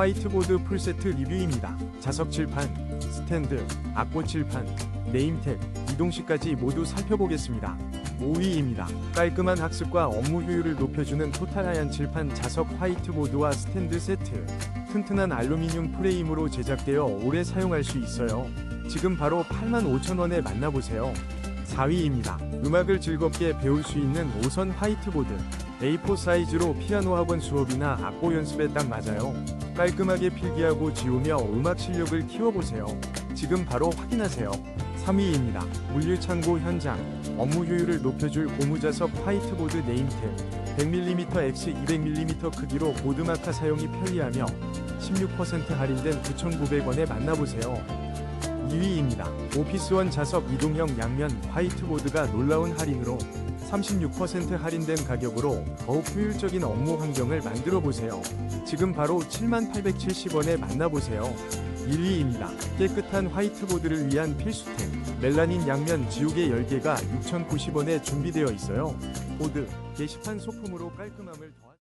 화이트보드 풀세트 리뷰입니다. 자석 칠판, 스탠드, 악보 칠판, 네임택, 이동식까지 모두 살펴보겠습니다. 5위입니다. 깔끔한 학습과 업무 효율을 높여주는 토탈 하얀 칠판 자석 화이트보드와 스탠드 세트. 튼튼한 알루미늄 프레임으로 제작되어 오래 사용할 수 있어요. 지금 바로 85,000원에 만나보세요. 4위입니다. 음악을 즐겁게 배울 수 있는 5선 화이트보드. A4 사이즈로 피아노 학원 수업이나 악보 연습에 딱 맞아요. 깔끔하게 필기하고 지우며 음악 실력을 키워보세요. 지금 바로 확인하세요. 3위입니다. 물류창고 현장. 업무 효율을 높여줄 고무자석 화이트보드 네임탭. 100mm x 200mm 크기로 보드마카 사용이 편리하며 16% 할인된 9,900원에 만나보세요. 2위입니다. 오피스원 자석 이동형 양면 화이트보드가 놀라운 할인으로 36% 할인된 가격으로 더욱 효율적인 업무 환경을 만들어 보세요. 지금 바로 7870원에 만나보세요. 1위입니다. 깨끗한 화이트보드를 위한 필수템. 멜라닌 양면 지우개 10개가 6,090원에 준비되어 있어요. 보드, 게시판 소품으로 깔끔함을 더